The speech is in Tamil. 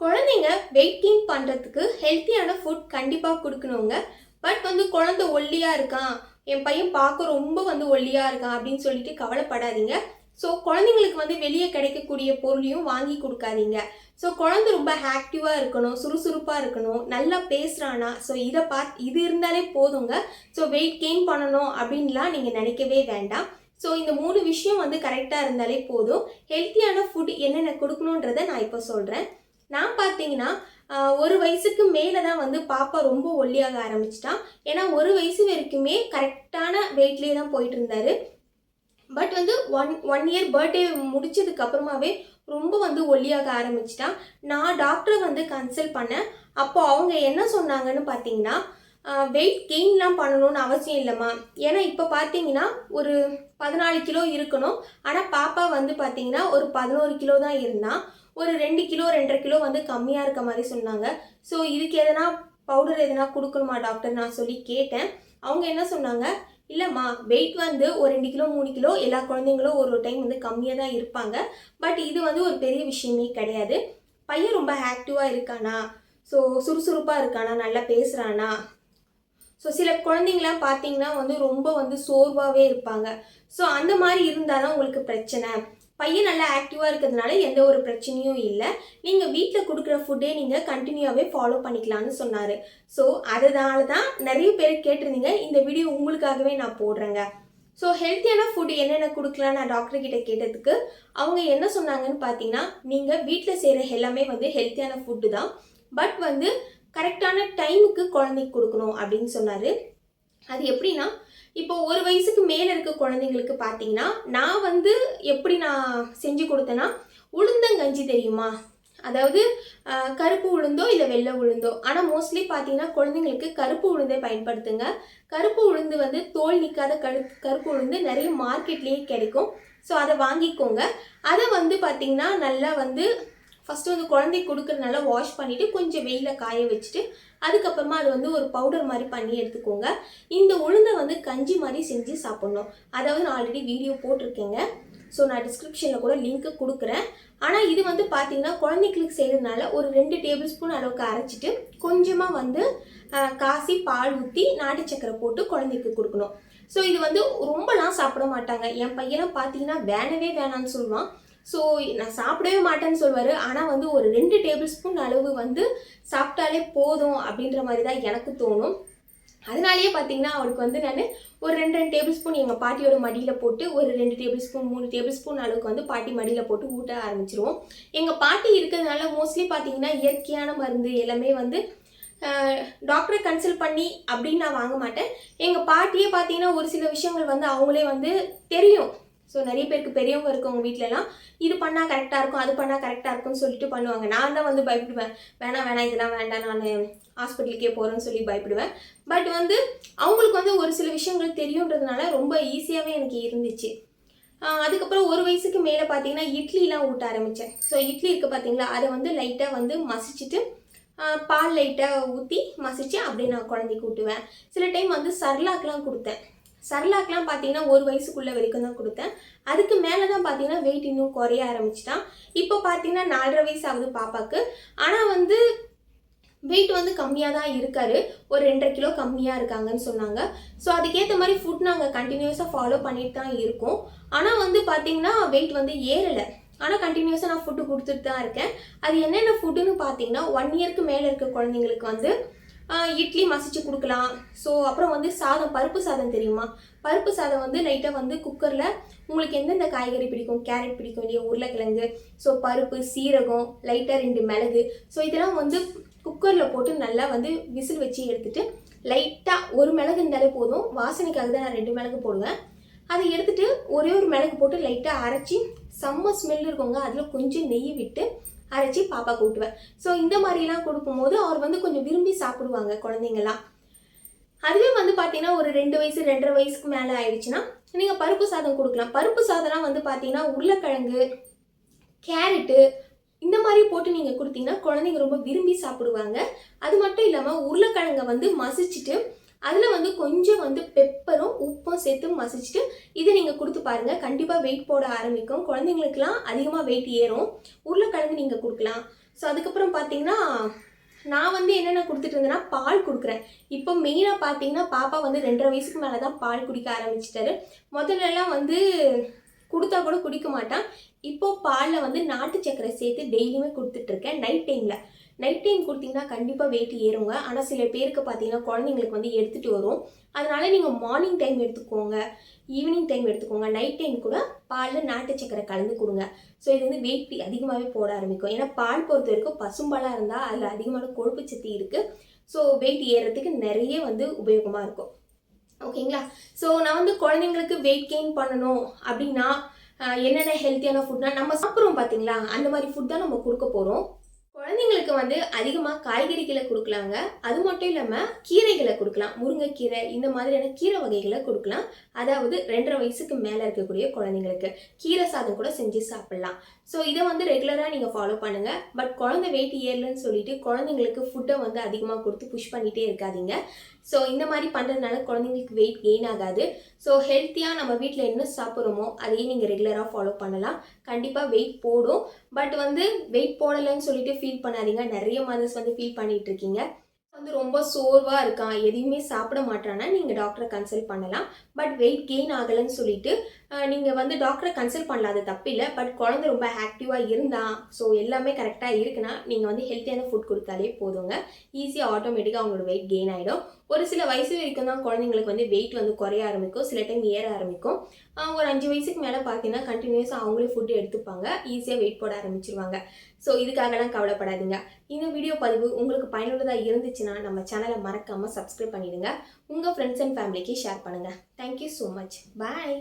குழந்தைங்க வெயிட் கெயின் பண்ணுறதுக்கு ஹெல்த்தியான ஃபுட் கண்டிப்பாக கொடுக்கணுங்க. பட் வந்து குழந்தை ஒல்லியாக இருக்கான் என் பையன் பார்க்க ரொம்ப வந்து ஒல்லியாக இருக்கான் அப்படின்னு சொல்லிட்டு கவலைப்படாதீங்க. ஸோ குழந்தைங்களுக்கு வந்து வெளியே கிடைக்கக்கூடிய பொருளையும் வாங்கி கொடுக்காதீங்க. ஸோ குழந்தை ரொம்ப ஆக்டிவாக இருக்கணும் சுறுசுறுப்பாக இருக்கணும் நல்லா பேசுகிறானா ஸோ இதை பார்த்து இது இருந்தாலே போதுங்க. ஸோ வெயிட் கெயின் பண்ணணும் அப்படின்லாம் நீங்கள் நினைக்கவே வேண்டாம். ஸோ இந்த மூணு விஷயம் வந்து கரெக்டாக இருந்தாலே போதும். ஹெல்த்தியான ஃபுட் என்னென்ன கொடுக்கணுன்றதை நான் இப்போ சொல்கிறேன் நான் பார்த்தீங்கன்னா ஒரு வயசுக்கு மேலே தான் வந்து பாப்பா ரொம்ப ஒல்லியாக ஆரம்பிச்சிட்டான். ஏன்னா ஒரு வயசு வரைக்குமே கரெக்டான வெயிட்லேயே தான் போயிட்டு இருந்தார் பட் வந்து ஒன் ஒன் இயர் பர்த்டே முடிச்சதுக்கு அப்புறமாவே ரொம்ப வந்து ஒல்லியாக ஆரம்பிச்சிட்டான். நான் டாக்டரை வந்து கன்சல்ட் பண்ணேன். அப்போ அவங்க என்ன சொன்னாங்கன்னு பார்த்தீங்கன்னா வெயிட் கெயின்லாம் பண்ணணும்னு அவசியம் இல்லைம்மா. ஏன்னா இப்போ பார்த்தீங்கன்னா ஒரு பதினாலு கிலோ இருக்கணும். ஆனால் பாப்பா வந்து பார்த்தீங்கன்னா ஒரு பதினோரு கிலோ தான் இருந்தான். ஒரு ரெண்டு கிலோ ரெண்டரை கிலோ வந்து கம்மியாக இருக்க மாதிரி சொன்னாங்க. ஸோ இதுக்கு எதனா பவுடர் எதனா கொடுக்கணுமா டாக்டர் நான் சொல்லி கேட்டேன். அவங்க என்ன சொன்னாங்க? இல்லைம்மா வெயிட் வந்து ஒரு ரெண்டு கிலோ மூணு கிலோ எல்லா குழந்தைங்களும் ஒரு டைம் வந்து கம்மியாக தான் இருப்பாங்க. பட் இது வந்து ஒரு பெரிய விஷயமே கிடையாது. பையன் ரொம்ப ஆக்டிவாக இருக்கானா? ஸோ சுறுசுறுப்பாக இருக்கானா? நல்லா பேசுகிறானா ஸோ சில குழந்தைங்களாம் பார்த்தீங்கன்னா வந்து ரொம்ப வந்து சோர்வாகவே இருப்பாங்க. ஸோ அந்த மாதிரி இருந்தால் தான் உங்களுக்கு பிரச்சனை. பையன் நல்லா ஆக்டிவாக இருக்கிறதுனால எந்த ஒரு பிரச்சனையும் இல்லை. நீங்கள் வீட்டில் கொடுக்குற ஃபுட்டே நீங்கள் கண்டினியூவாகவே ஃபாலோ பண்ணிக்கலாம்னு சொன்னார். ஸோ அதனால தான் நிறைய பேர் கேட்டிருந்தீங்க. இந்த வீடியோ உங்களுக்காகவே நான் போடுறேங்க. ஸோ ஹெல்த்தியான ஃபுட் என்னென்ன கொடுக்கலாம் நான் டாக்டர்கிட்ட கேட்டதுக்கு அவங்க என்ன சொன்னாங்கன்னு பார்த்தீங்கன்னா நீங்கள் வீட்டில் செய்கிற எல்லாமே வந்து ஹெல்த்தியான ஃபுட்டு தான். பட் வந்து கரெக்டான டைமுக்கு குழந்தைக்கு கொடுக்கணும் அப்படின்னு சொன்னார். அது எப்படின்னா இப்போ ஒரு வயசுக்கு மேலே இருக்க குழந்தைங்களுக்கு பார்த்தீங்கன்னா நான் வந்து எப்படி நான் செஞ்சு கொடுத்தேன்னா உளுந்தங்கஞ்சி தெரியுமா? அதாவது கருப்பு உளுந்தோ இல்லை வெள்ளை உளுந்தோ? ஆனால் மோஸ்ட்லி பார்த்தீங்கன்னா குழந்தைங்களுக்கு கருப்பு உளுந்தை பயன்படுத்துங்க. கருப்பு உளுந்து வந்து தோல் நிற்காத கரு கருப்பு உளுந்து நிறைய மார்க்கெட்லேயே கிடைக்கும். ஸோ அதை வாங்கிக்கோங்க. அதை வந்து பார்த்தீங்கன்னா நல்லா வந்து ஃபஸ்ட்டு வந்து குழந்தைக்கு கொடுக்குறதுனால வாஷ் பண்ணிவிட்டு கொஞ்சம் வெயிலில் காய வச்சுட்டு அதுக்கப்புறமா அது வந்து ஒரு பவுடர் மாதிரி பண்ணி எடுத்துக்கோங்க. இந்த உளுந்தை வந்து கஞ்சி மாதிரி செஞ்சு சாப்பிட்ணும். அதாவது நான் ஆல்ரெடி வீடியோ போட்டிருக்கேங்க. ஸோ நான் டிஸ்கிரிப்ஷனில் கூட லிங்க்கு கொடுக்குறேன். ஆனால் இது வந்து பார்த்தீங்கன்னா குழந்தைங்களுக்கு செய்கிறதுனால ஒரு ரெண்டு டேபிள் ஸ்பூன் அளவுக்கு அரைச்சிட்டு கொஞ்சமாக வந்து காசி பால் ஊற்றி நாட்டு சக்கரை போட்டு குழந்தைக்கு கொடுக்கணும். ஸோ இது வந்து ரொம்பலாம் சாப்பிட மாட்டாங்க. என் பையனை பார்த்தீங்கன்னா வேணவே வேணான்னு சொல்லுவான். ஸோ நான் சாப்பிடவே மாட்டேன்னு சொல்வார். ஆனால் வந்து ஒரு ரெண்டு டேபிள் ஸ்பூன் அளவு வந்து சாப்பிட்டாலே போதும் அப்படின்ற மாதிரி தான் எனக்கு தோணும். அதனாலேயே பார்த்தீங்கன்னா அவருக்கு வந்து நான் ஒரு ரெண்டு ரெண்டு டேபிள் ஸ்பூன் எங்கள் பாட்டியோட மடியில் போட்டு ஒரு ரெண்டு டேபிள் ஸ்பூன் மூணு டேபிள் ஸ்பூன் அளவுக்கு வந்து பாட்டி மடியில் போட்டு ஊட்ட ஆரம்பிச்சிருவோம். எங்கள் பாட்டி இருக்கிறதுனால மோஸ்ட்லி பார்த்தீங்கன்னா இயற்கையான மருந்து எல்லாமே வந்து டாக்டரை கன்சல்ட் பண்ணி அப்படின்னு நான் வாங்க மாட்டேன். எங்கள் பாட்டியே பார்த்தீங்கன்னா ஒரு சில விஷயங்கள் வந்து அவங்களே வந்து தெரியும். ஸோ நிறைய பேருக்கு பெரியவங்க இருக்கவங்க வீட்டிலலாம் இது பண்ணால் கரெக்டாக இருக்கும் அது பண்ணால் கரெக்டாக இருக்கும்னு சொல்லிட்டு பண்ணுவாங்க. நான் தான் வந்து பயப்படுவேன். வேணாம் வேணாம் இதெல்லாம் வேண்டாம். நான் ஹாஸ்பிட்டலுக்கே போகிறேன்னு சொல்லி பயப்படுவேன். பட் வந்து அவங்களுக்கு வந்து ஒரு சில விஷயங்கள் தெரியுன்றதுனால ரொம்ப ஈஸியாகவே எனக்கு இருந்துச்சு. அதுக்கப்புறம் ஒரு வயசுக்கு மேலே பார்த்தீங்கன்னா இட்லிலாம் ஊட்ட ஆரம்பித்தேன் ஸோ இட்லி இருக்குது பார்த்தீங்களா அதை வந்து லைட்டாக வந்து மசிச்சுட்டு பால் லைட்டாக ஊற்றி மசித்து அப்படியே நான் குழந்தைக்கு ஊட்டுவேன். சில டைம் வந்து சர்லாக்லாம் கொடுத்தேன். சர்லாக்லாம் பார்த்தீங்கன்னா ஒரு வயசுக்குள்ளே வரைக்கும் தான் கொடுத்தேன். அதுக்கு மேலே தான் பார்த்தீங்கன்னா வெயிட் இன்னும் குறைய ஆரம்பிச்சிட்டான். இப்போ பார்த்தீங்கன்னா நாலரை வயசு ஆகுது பாப்பாவுக்கு ஆனால் வந்து வெயிட் வந்து கம்மியாக தான் இருக்காரு. ஒரு ரெண்டரை கிலோ கம்மியாக இருக்காங்கன்னு சொன்னாங்க. ஸோ அதுக்கேற்ற மாதிரி ஃபுட் நாங்கள் கண்டினியூஸாக ஃபாலோ பண்ணிட்டு தான் இருக்கோம். ஆனால் வந்து பார்த்தீங்கன்னா வெயிட் வந்து ஏறலை. ஆனால் கண்டினியூஸாக நான் ஃபுட்டு கொடுத்துட்டு தான் இருக்கேன். அது என்னென்ன ஃபுட்டுன்னு பார்த்தீங்கன்னா ஒன் இயர்க்கு மேலே இருக்க குழந்தைங்களுக்கு வந்து இட்லி மசிச்சு கொடுக்கலாம். ஸோ அப்புறம் வந்து சாதம் பருப்பு சாதம் தெரியுமா? பருப்பு சாதம் வந்து லைட்டாக வந்து குக்கரில் உங்களுக்கு எந்தெந்த காய்கறி பிடிக்கும்? கேரட் பிடிக்கும் இல்லையா? உருளைக்கிழங்கு. ஸோ பருப்பு சீரகம் லைட்டாக ரெண்டு மிளகு. ஸோ இதெல்லாம் வந்து குக்கரில் போட்டு நல்லா வந்து விசில் வச்சு எடுத்துகிட்டு லைட்டாக ஒரு மிளகு இருந்தாலே போதும். வாசனைக்காக தான் நான் ரெண்டு மிளகு போடுவேன். அதை எடுத்துகிட்டு ஒரே ஒரு மிளகு போட்டு லைட்டாக அரைச்சி செம்ம ஸ்மெல் இருக்குங்க. அதில் கொஞ்சம் நெய் விட்டு அரைச்சி பாப்பா கூட்டுவேன். ஸோ இந்த மாதிரிலாம் கொடுக்கும்போது அவர் வந்து கொஞ்சம் விரும்பி சாப்பிடுவாங்க குழந்தைங்கள்லாம் அதுவே வந்து பார்த்தீங்கன்னா ஒரு ரெண்டு வயசு ரெண்டரை வயசுக்கு மேலே ஆயிடுச்சுன்னா நீங்கள் பருப்பு சாதம் கொடுக்கலாம். பருப்பு சாதம்லாம் வந்து பார்த்தீங்கன்னா உருளைக்கிழங்கு கேரட்டு இந்த மாதிரி போட்டு நீங்கள் கொடுத்தீங்கன்னா குழந்தைங்க ரொம்ப விரும்பி சாப்பிடுவாங்க. அது மட்டும் இல்லாமல் உருளைக்கிழங்கை வந்து மசிச்சுட்டு அதில் வந்து கொஞ்சம் வந்து பெப்பரும் உப்பும் சேர்த்து மசிச்சுட்டு இதை நீங்கள் கொடுத்து பாருங்கள் கண்டிப்பாக வெயிட் போட ஆரம்பிக்கும். குழந்தைங்களுக்குலாம் அதிகமாக வெயிட் ஏறும். உருளைக்கிழங்கு நீங்கள் கொடுக்கலாம். ஸோ அதுக்கப்புறம் பார்த்தீங்கன்னா நான் வந்து என்னென்ன கொடுத்துட்டு இருந்தேன்னா பால் கொடுக்குறேன். இப்போ மெயினாக பார்த்தீங்கன்னா பாப்பா வந்து ரெண்டரை வயசுக்கு மேலே தான் பால் குடிக்க ஆரம்பிச்சிட்டாரு. முதல்லலாம் வந்து கொடுத்தா கூட குடிக்க மாட்டான். இப்போது பாலில் வந்து நாட்டு சக்கரை சேர்த்து டெய்லியுமே கொடுத்துட்ருக்கேன் நைட் டைமில் நைட் டைம் கொடுத்தீங்கன்னா கண்டிப்பாக வெயிட் ஏறுங்க. ஆனால் சில பேருக்கு பார்த்தீங்கன்னா குழந்தைங்களுக்கு வந்து எடுத்துகிட்டு வரும். அதனால் நீங்கள் மார்னிங் டைம் எடுத்துக்கோங்க. ஈவினிங் டைம் எடுத்துக்கோங்க. நைட் டைம் கூட பாலில் நாட்டு சக்கரை கலந்து கொடுங்க. ஸோ இது வந்து வெயிட் அதிகமாகவே போட ஆரம்பிக்கும். ஏன்னா பால் பொறுத்த வரைக்கும் பசும்பாலாக இருந்தால் அதில் அதிகமான கொழுப்பு சத்து இருக்குது ஸோ வெயிட் ஏறுறதுக்கு நிறைய வந்து உபயோகமாக இருக்கும். ஓகேங்களா ஸோ நான் வந்து குழந்தைங்களுக்கு வெயிட் கெயின் பண்ணணும் அப்படின்னா என்னென்ன ஹெல்த்தியான ஃபுட்னா நம்ம சாப்பிட்றோம் பார்த்தீங்களா? அந்த மாதிரி ஃபுட் தான் நம்ம கொடுக்க போகிறோம் குழந்தைங்களுக்கு வந்து அதிகமாக காய்கறிகளை கொடுக்கலாங்க. அது மட்டும் இல்லாமல் கீரைகளை கொடுக்கலாம். முருங்கைக்கீரை இந்த மாதிரியான கீரை வகைகளை கொடுக்கலாம். அதாவது ரெண்டரை வயசுக்கு மேலே இருக்கக்கூடிய குழந்தைங்களுக்கு. கீரை சாதம் கூட செஞ்சு சாப்பிட்லாம். ஸோ இதை வந்து ரெகுலராக நீங்கள் ஃபாலோ பண்ணுங்கள் பட் குழந்தை வெயிட் ஏறலன்னு சொல்லிட்டு குழந்தைங்களுக்கு ஃபுட்டை வந்து அதிகமாக கொடுத்து புஷ் பண்ணிகிட்டே இருக்காதீங்க. ஸோ இந்த மாதிரி பண்ணுறதுனால குழந்தைங்களுக்கு வெயிட் கெயின் ஆகாது. ஸோ ஹெல்த்தியாக நம்ம வீட்டில் என்ன சாப்பிட்றோமோ அதையே நீங்கள் ரெகுலராக ஃபாலோ பண்ணலாம். கண்டிப்பாக வெயிட் போடும். பட் வந்து வெயிட் போடலைன்னு சொல்லிட்டு ஃபீல் பண்ணாதீங்க. நிறைய மதர்ஸ் வந்து ஃபீல் பண்ணிட்டு இருக்கீங்க. வந்து ரொம்ப சோர்வாக இருக்கான். எதையுமே சாப்பிட மாட்டானா நீங்கள் டாக்டரை கன்சல்ட் பண்ணலாம். பட் வெயிட் கெயின் ஆகலைன்னு சொல்லிட்டு நீங்கள் வந்து டாக்டரை கன்சல்ட் பண்ணலாம் அது தப்பில்லை பட் குழந்தை ரொம்ப ஆக்டிவாக இருந்தால் ஸோ எல்லாமே கரெக்டாக இருக்குன்னா நீங்கள் வந்து ஹெல்த்தியான ஃபுட் கொடுத்தாலே போதுங்க. ஈஸியாக ஆட்டோமேட்டிக்காக அவங்களோட வெயிட் கெயின் ஆகிடும் ஒரு சில வயசு வரைக்கும் தான் குழந்தைங்களுக்கு வந்து வெயிட் வந்து குறைய ஆரம்பிக்கும். சில டைம் ஏற ஆரம்பிக்கும். ஒரு அஞ்சு வயசுக்கு மேலே பார்த்தீங்கன்னா கண்டினியூஸாக அவங்களே ஃபுட்டு எடுத்துப்பாங்க. ஈஸியாக வெயிட் போட ஆரம்பிச்சிருவாங்க. ஸோ இதுக்காகலாம் கவலைப்படாதீங்க. இந்த வீடியோ பதிவு உங்களுக்கு பயனுள்ளதாக இருந்துச்சுன்னா நம்ம சேனலை மறக்காமல் சப்ஸ்கிரைப் பண்ணிடுங்க. உங்கள் ஃப்ரெண்ட்ஸ் அண்ட் ஃபேமிலிக்கு ஷேர் பண்ணுங்கள் thank you so much bye